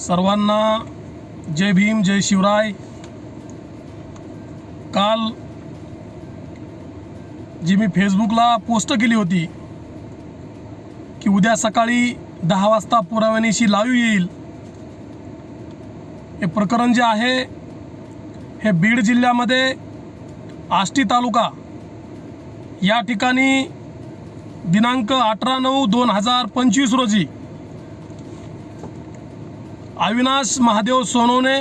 सर्वांना जय भीम जय शिवराय. काल जी मी फेसबुकला पोस्ट केली होती की उद्या सकाळी दहा वाजता पुराव्यानीशी लाईव्ह येईल. हे प्रकरण जे आहे हे बीड जिल्ह्यामध्ये आष्टी तालुका या ठिकाणी दिनांक अठरा नऊ दोन हजार पंचवीस रोजी अविनाश महादेव सोनवणे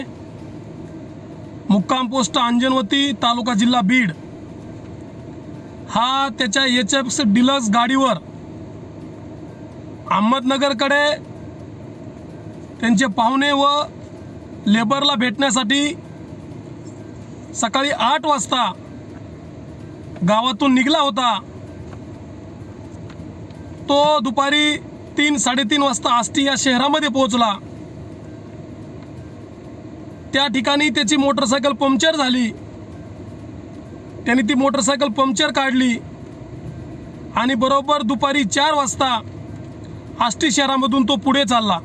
मुक्काम पोस्ट अंजनवती तालुका जिल्हा बीड. हा त्याच्या एच एफ डिलक्स गाडीवर अहमदनगरकडे त्यांचे पाहुणे व लेबरला भेटण्यासाठी सकाळी आठ वाजता गावातून निघला होता. तो दुपारी तीन साडेतीन वाजता आष्टी या शहरामध्ये पोहोचला. त्या ठिकाणी त्याची मोटरसायकल पंक्चर झाली. त्याने ती मोटरसायकल पंक्चर काढली. आणि बरोबर दुपारी चार वाजता आष्टी शहरामधून तो पुढे चालला.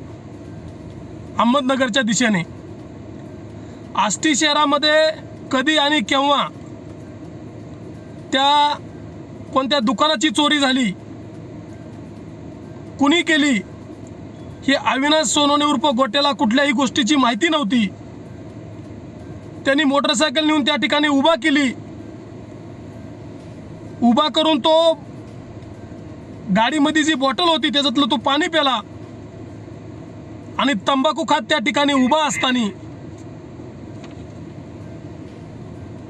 अहमदनगरच्या दिशेने. आष्टी शहरामध्ये कधी आणि केव्हा त्या कोणत्या दुकानाची चोरी झाली कुणी केली ही अविनाश सोनवणे उर्फ गोट्याला कुठल्याही गोष्टीची माहिती नव्हती. त्यांनी मोटरसायकल नेऊन त्या ठिकाणी उभा केली. उभा करून तो गाडीमध्ये जी बॉटल होती त्याच्यातलं तो पाणी प्याला. आणि तंबाखू खात त्या ठिकाणी उभा असताना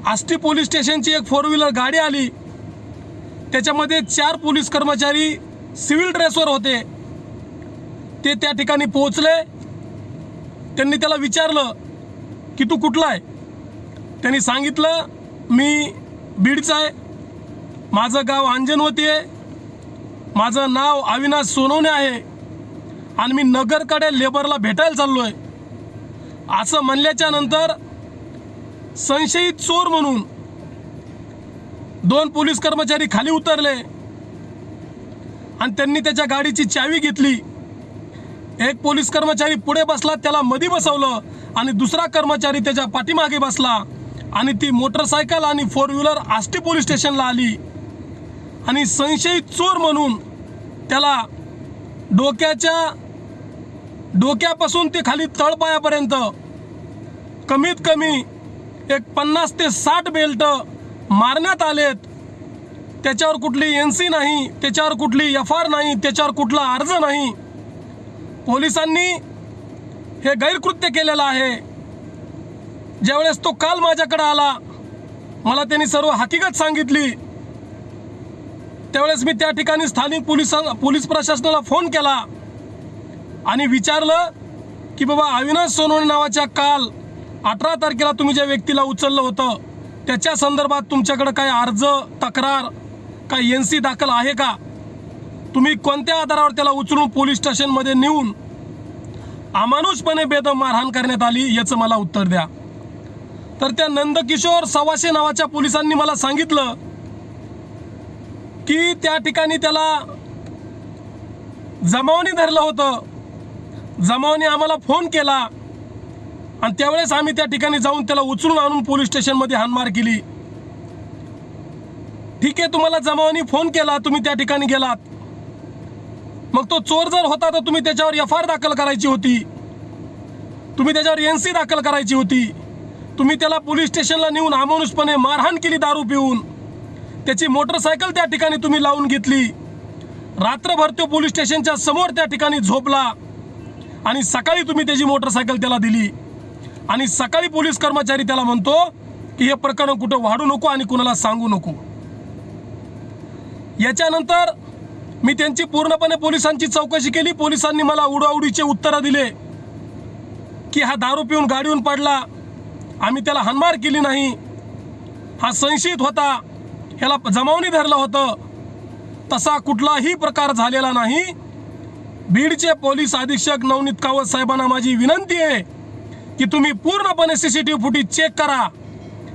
आष्टी पोलीस स्टेशनची एक फोर व्हीलर गाडी आली. त्याच्यामध्ये चार पोलीस कर्मचारी सिव्हिल ड्रेसवर होते. ते त्या ठिकाणी पोहोचले. त्यांनी त्याला विचारलं की तू कुठला आहे? त्यांनी सांगितलं मी बीडचा आहे. माझं गाव अंजनवती आहे. माझं नाव अविनाश सोनवणे आहे. आणि मी नगरकडे लेबरला भेटायला चाललो आहे असं म्हणल्याच्या नंतर संशयित चोर म्हणून दोन पोलीस कर्मचारी खाली उतरले आणि त्यांनी त्याच्या गाडीची चावी घेतली. एक पोलीस कर्मचारी पुढे बसला त्याला मधी बसवलं आणि दुसरा कर्मचारी त्याच्या पाठीमागे बसला. आणि ती मोटरसायकल आणि फोर व्हीलर आष्टी पोलीस स्टेशनला आली. आणि संशयित चोर म्हणून त्याला डोक्याच्या डोक्यापासून ते खाली तळपायापर्यंत कमीत कमी एक पन्नास ते साठ बेल्ट मारण्यात आलेत. त्याच्यावर कुठली एन सी नाही त्याच्यावर कुठली एफ आर नाही त्याच्यावर कुठला अर्ज नाही. पोलिसांनी हे गैरकृत्य केलेलं आहे. ज्यावेळेस तो काल माझ्याकडे आला मला त्यांनी सर्व हकीकत सांगितली. त्यावेळेस मी त्या ठिकाणी स्थानिक पोलीस पोलीस प्रशासनाला फोन केला आणि विचारलं की बाबा अविनाश सोनवणे नावाच्या काल अठरा तारखेला तुम्ही ज्या व्यक्तीला उचललं होतं त्याच्या संदर्भात तुमच्याकडं काय अर्ज तक्रार काय एन सी दाखल आहे का? तुम्ही कोणत्या आधारावर त्याला उचलून पोलीस स्टेशनमध्ये नेऊन अमानुषपणे बेदम मारहाण करण्यात आली याचं मला उत्तर द्या. तर त्या नंदकिशोर सवाशे नावाच्या पोलिसांनी मला सांगितलं की त्या ठिकाणी त्याला जमावणी धरलं होतं. जमावणी आम्हाला फोन केला. आणि त्यावेळेस आम्ही त्या ठिकाणी जाऊन त्याला उचलून आणून पोलीस स्टेशनमध्ये हाणमार केली. ठीक आहे तुम्हाला जमावानी फोन केला तुम्ही त्या ठिकाणी गेलात. मग तो चोर जर होता तर तुम्ही त्याच्यावर एफ आर दाखल करायची होती. तुम्ही त्याच्यावर एन सी दाखल करायची होती. तुम्ही त्याला पोलीस स्टेशनला नेऊन अमानुषपणे मारहाण केली दारू पिऊन. त्याची मोटरसायकल त्या ठिकाणी तुम्ही लावून घेतली. रात्रभर तो पोलीस स्टेशनच्या समोर त्या ठिकाणी झोपला. आणि सकाळी तुम्ही त्याची मोटरसायकल त्याला दिली. आणि सकाळी पोलीस कर्मचारी त्याला म्हणतो की हे प्रकरण कुठं वाढू नको आणि कुणाला सांगू नको. याच्यानंतर मी त्यांची पूर्णपणे पोलिसांची चौकशी केली. पोलिसांनी मला उडाउडीचे उत्तरं दिले की हा दारू पिऊन गाडीहून पडला. आम्ही त्याला हानमार केली नाही. हा संशयित होता. ह्याला जमावणी धरलं होतं. तसा कुठलाही प्रकार झालेला नाही. बीडचे पोलीस अधीक्षक नवनीत कावत साहेबांना माझी विनंती आहे की तुम्ही पूर्णपणे C C T V footage check करा.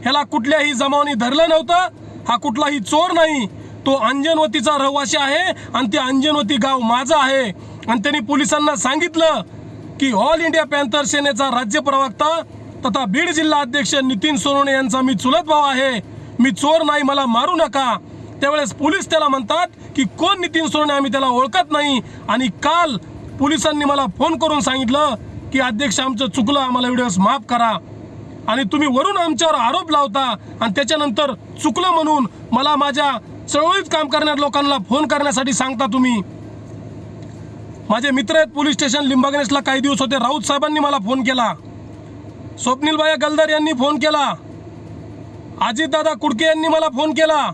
ह्याला कुठल्याही जमावणी धरलं नव्हतं. हा कुठलाही चोर नाही. तो अंजनवतीचा रहिवासी आहे आणि ते अंजनवती गाव माझं आहे. आणि त्यांनी पोलिसांना सांगितलं की ऑल इंडिया पॅन्थर सेनेचा राज्य प्रवक्ता तथा बीड जिल्हा अध्यक्ष नितीन सोनवणे यांचा मी चुलत भाव आहे. मी चोर नाही मला मारू नका. त्यावेळेस पोलीस त्याला म्हणतात की कोण नितीन सोनवणे? आम्ही त्याला ओळखत नाही. आणि काल पोलिसांनी मला फोन करून सांगितलं की अध्यक्ष आमचं चुकलं आम्हाला व्हिडिओस माफ करा. आणि तुम्ही वरून आमच्यावर आरोप लावता आणि त्याच्यानंतर चुकलं म्हणून मला माझ्या चळवळीत काम करणाऱ्या लोकांना फोन करण्यासाठी सांगता तुम्ही. माझे मित्र आहेत पोलीस स्टेशन लिंबागणेशला काही दिवस होते. राऊत साहेबांनी मला फोन केला. स्वप्नीलबाया गलदार यांनी फोन केला. अजितदादा कुडके यांनी मला फोन केला.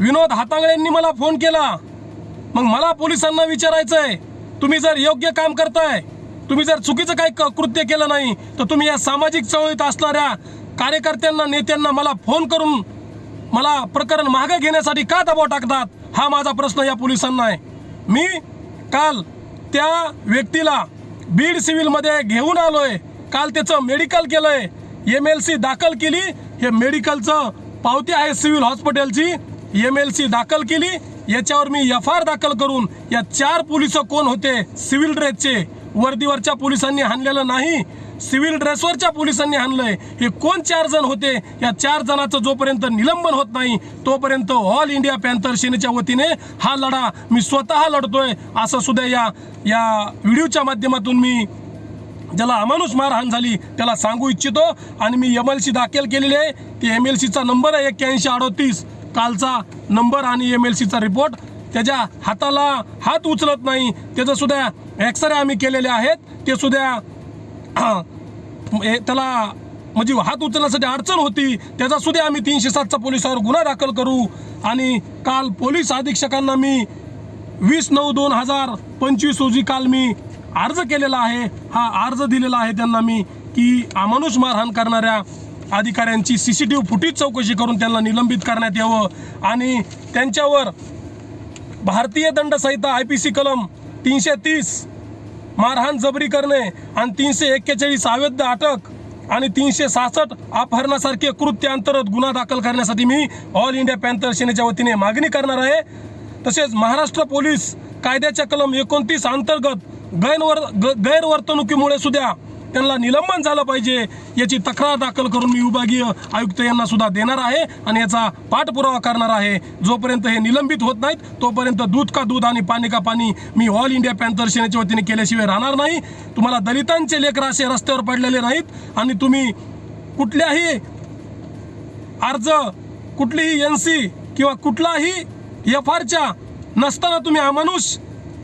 विनोद हातांगळे यांनी मला फोन केला. मग मला पोलिसांना विचारायचंय तुम्ही जर योग्य काम करताय तुम्ही जर चुकीचं काही क- कृत्य केलं नाही तर तुम्ही या सामाजिक चळवळीत असणाऱ्या कार्यकर्त्यांना नेत्यांना मला फोन करून मला प्रकरण मागे घेण्यासाठी का दबाव टाकतात हा माझा प्रश्न या पोलिसांना आहे. मी काल त्या व्यक्तीला बीड सिव्हिलमध्ये घेऊन आलोय. काल त्याचं मेडिकल केलंय. एम एल सी दाखल केली. हे मेडिकलचं पावती आहे सिव्हिल हॉस्पिटलची. एम एल सी दाखल केली. याच्यावर मी एफ आर दाखल करून या चार पोलीस कोण होते? सिव्हिल ड्रेसचे. वर्दीवरच्या पोलिसांनी हाणलेलं नाही. सिव्हिल ड्रेसवरच्या पोलिसांनी हाणलंय. हे कोण चार जण होते? या चार जणांचं जोपर्यंत निलंबन होत नाही तोपर्यंत ऑल इंडिया पॅन्थर सेनेच्या वतीने हा लढा मी स्वतः लढतोय. असं सुद्धा या या व्हिडिओच्या माध्यमातून मी ज्याला अमानुष मारहाण झाली त्याला सांगू इच्छितो. आणि मी एम एल सी दाखल केलेली आहे. ती एम एल सीचा नंबर आहे एक्क्याऐंशी अडोतीस. कालचा नंबर आणि एम एल सीचा रिपोर्ट त्याच्या हाताला हात उचलत नाही. त्याचंसुद्धा एक्सरे आम्ही केलेले आहेत. ते सुद्धा त्याला म्हणजे हात उचलण्यासाठी अडचण होती. त्याचासुद्धा आम्ही तीनशे सातचा पोलिसावर गुन्हा दाखल करू. आणि काल पोलीस अधीक्षकांना मी वीस नऊ दोन हजार पंचवीस रोजी काल मी अर्ज केलेला आहे. हा अर्ज दिलेला आहे त्यांना मी की अमानुष मारहाण करणाऱ्या अधिकाऱ्यांची C C T V footage चौकशी करून त्यांना निलंबित करण्यात यावं. आणि त्यांच्यावर भारतीय दंड संहिता आय पी सी कलम तीनशे तीस मारहाण जबरी करणे आणि तीनशे एक्केचाळीस अवैध अटक आणि तीनशे सहासष्ट अपहरणासारखे कृत्य अंतर्गत गुन्हा दाखल करण्यासाठी मी ऑल इंडिया पॅन्थर सेनेच्या वतीने मागणी करणार आहे. तसेच महाराष्ट्र पोलीस कायद्याच्या कलम एकोणतीस अंतर्गत गैरवर ग- गैरवर्तणुकीमुळे सुद्धा त्यांना निलंबन झालं पाहिजे याची तक्रार दाखल करून मी विभागीय आयुक्त यांना सुद्धा देणार आहे आणि याचा पाठपुरावा करणार आहे. जोपर्यंत हे निलंबित होत नाहीत तोपर्यंत दूध का दूध आणि पाणी का पाणी मी ऑल इंडिया पॅन्थर सेनेच्या वतीने केल्याशिवाय राहणार नाही. तुम्हाला दलितांचे लेकर असे रस्त्यावर पडलेले नाहीत आणि तुम्ही कुठल्याही अर्ज कुठलीही एन सी किंवा कुठलाही एफ आरच्या नसताना तुम्ही अमानुष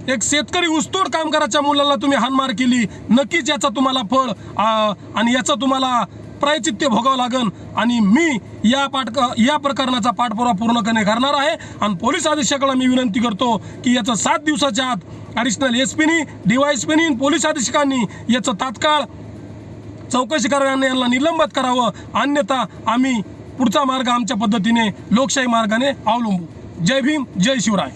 एक शेतकरी ऊसतोड कामगाराच्या मुलाला तुम्ही हानमार केली. नक्कीच याचा तुम्हाला फळ आणि याचा तुम्हाला प्रायचित्य भोगावं लागन. आणि मी या पाठ या प्रकरणाचा पाठपुरावा पूर्णपणे करणार आहे. आणि पोलीस अधीक्षकाला मी विनंती करतो की याचं सात दिवसाच्या आत ॲडिशनल एस पीनी डीवायएसपीनी पोलीस अधीक्षकांनी याचं तात्काळ चौकशी कराव्याने यांना निलंबित करावं. अन्यथा आम्ही पुढचा मार्ग आमच्या पद्धतीने लोकशाही मार्गाने अवलंबू. जय भीम जय शिवराय.